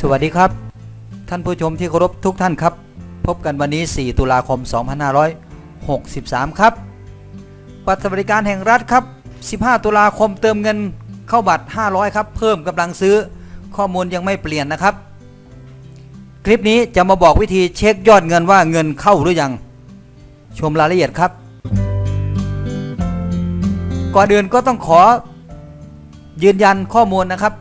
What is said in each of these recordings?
สวัสดีครับ ท่านผู้ชมที่เคารพทุกท่านครับ พบกันวันนี้ 4 ตุลาคม 2563 ครับ บัตรสวัสดิการแห่งรัฐครับ 15 ตุลาคมเติมเงินเข้าบัตร 500 ครับ เพิ่มกำลังซื้อข้อมูลยังไม่เปลี่ยนนะครับ คลิปนี้จะมาบอกวิธีเช็คยอดเงินว่าเงินเข้าหรือยัง ชมรายละเอียดครับ ก่อนอื่นก็ต้องขอยืนยันข้อมูลนะครับ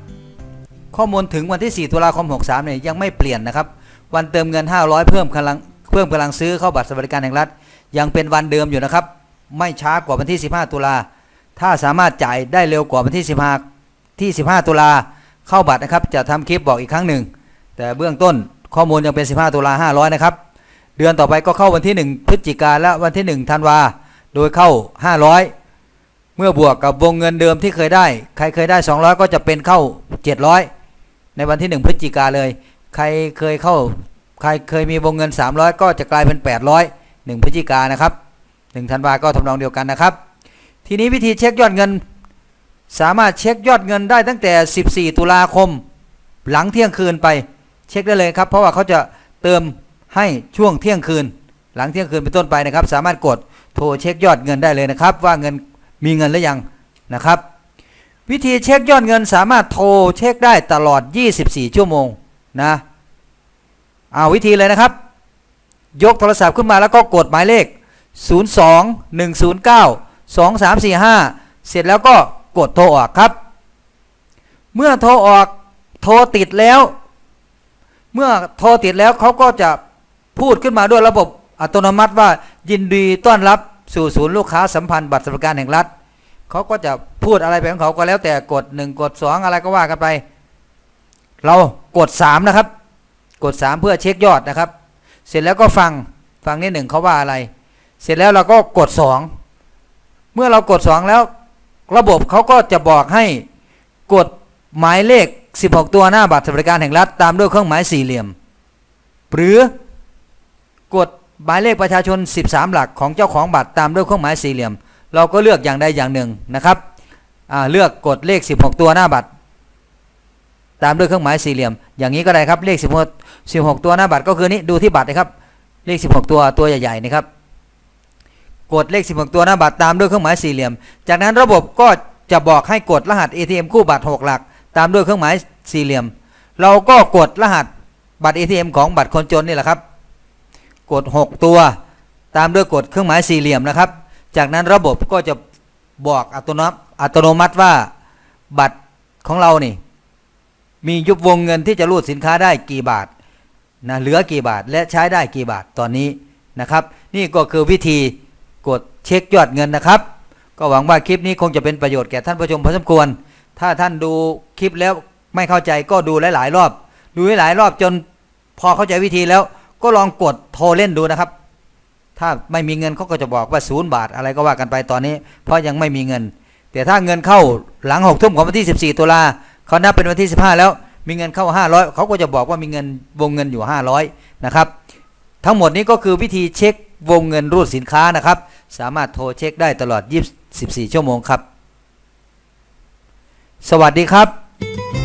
ข้อมูลถึงวันที่ 4 ตุลาคม 63 เนี่ยยังไม่เปลี่ยนนะครับ วันเติมเงิน 500 เพิ่มกำลังเพิ่มกำลังซื้อเข้าบัตรสวัสดิการแห่งรัฐ ยังเป็นวันเดิมอยู่นะครับ ไม่ช้ากว่าวันที่ 15 ตุลา ถ้าสามารถจ่ายได้เร็วกว่าวันที่ 15 ที่ 15 ตุลาเข้าบัตรนะครับ จะทำคลิปบอกอีกครั้งหนึ่ง แต่เบื้องต้นข้อมูลยังเป็น 15 ตุลา 500 นะครับ เดือนต่อไปก็เข้าวันที่ 1 พฤศจิกาและวันที่ 1 ธันวา โดยเข้า 500 เมื่อบวกกับวงเงินเดิมที่เคยได้ ใครเคยได้ 200 ก็จะเป็นเข้า 700 ในวันที่ 1 พฤศจิกาเลย ใครเคยเข้า ใครเคยมีวงเงิน 300 ก็จะกลายเป็น 800 1 พฤศจิกานะครับ1ธันวาก็ทำนองเดียวกันนะครับ ทีนี้วิธีเช็คยอดเงิน สามารถเช็คยอดเงินได้ตั้งแต่ 14 ตุลาคม หลังเที่ยงคืนไปเช็คได้เลยครับ เพราะว่าเขาจะเติมให้ช่วงเที่ยงคืน หลังเที่ยงคืนเป็นต้นไปนะครับ สามารถกดโทรเช็คยอดเงินได้เลยนะครับ ว่าเงินมีเงินหรือยังนะครับ วิธีเช็คยอดเงินสามารถโทรเช็คได้ตลอด 24 ชั่วโมงนะเอาวิธีเลยนะครับ ยกโทรศัพท์ขึ้นมาแล้วก็กดหมายเลข 02 109 2345 เสร็จแล้วก็กดโทรออกครับ เมื่อโทรออกโทรติดแล้ว เมื่อโทรติดแล้วเขาก็จะพูดขึ้นมาด้วยระบบอัตโนมัติว่ายินดีต้อนรับสู่ศูนย์ลูกค้าสัมพันธ์บัตรสวัสดิการแห่งรัฐเขาก็จะ พูดอะไรไปของเขาก็แล้วแต่กด1กด2อะไรก็ว่ากันไป เรากด3นะครับ กด3เพื่อเช็คยอดนะครับ เสร็จแล้วก็ฟังฟังนิดหนึ่งเขาว่าอะไร เสร็จแล้วเราก็กด2เมื่อเรากด2แล้ว ระบบเขาก็จะบอกให้กดหมายเลข 16 ตัวหน้าบัตรสวัสดิการแห่งรัฐตามด้วยเครื่องหมายสี่เหลี่ยม หรือกดหมายเลขประชาชน 13 หลักของเจ้าของบัตรตามด้วยเครื่องหมายสี่เหลี่ยม เราก็เลือกอย่างใดอย่างหนึ่งนะครับ เลือกกดเลข 16 ตัวหน้าบัตร ตามด้วยเครื่องหมายสี่เหลี่ยม อย่างนี้ก็ได้ครับเลข 16 16 ตัวหน้าบัตรก็คือนี้ดูที่บัตรนะครับ เลข 16 ตัวตัวใหญ่ๆนะครับ กดเลข 16 ตัวหน้าบัตรตามด้วยเครื่องหมายสี่เหลี่ยม จากนั้นระบบก็จะบอกให้กดรหัส ATM คู่บัตร6หลัก ตามด้วยเครื่องหมายสี่เหลี่ยม เราก็กดรหัสบัตร ATM ของบัตรคนจนนี่แหละครับ กด 6 ตัว ตามด้วยกดเครื่องหมายสี่เหลี่ยมนะครับ จากนั้นระบบก็จะ บอกอัตโนมัติอัตโนมัติว่าบัตรของเรานี่ มียุบวงเงินที่จะรูดสินค้าได้กี่บาทนะเหลือกี่บาทและใช้ได้กี่บาทตอนนี้นะครับ นี่ก็คือวิธีกดเช็คยอดเงินนะครับ ก็หวังว่าคลิปนี้คงจะเป็นประโยชน์แก่ท่านผู้ชมพอสมควร ถ้าท่านดูคลิปแล้วไม่เข้าใจก็ดูหลาย ๆ รอบ ดูหลายรอบจนพอเข้าใจวิธีแล้ว ก็ลองกดโทรเล่นดูนะครับ ถ้าไม่มีเงินเขาก็จะบอกว่าศูนย์บาทอะไรก็ว่ากันไปตอนนี้ เพราะยังไม่มีเงิน แต่ถ้าเงินเข้าหลังหกทุ่มของวันที่ 14 ตุลาเขานับเป็นวันที่ 15 แล้ว มีเงินเข้า 500เขาก็จะบอกว่ามีเงินวงเงินอยู่ 500นะครับทั้งหมดนี้ก็คือวิธีเช็ควงเงินรูดสินค้านะครับ สามารถโทรเช็คได้ตลอด 24 ชั่วโมงครับ สวัสดีครับ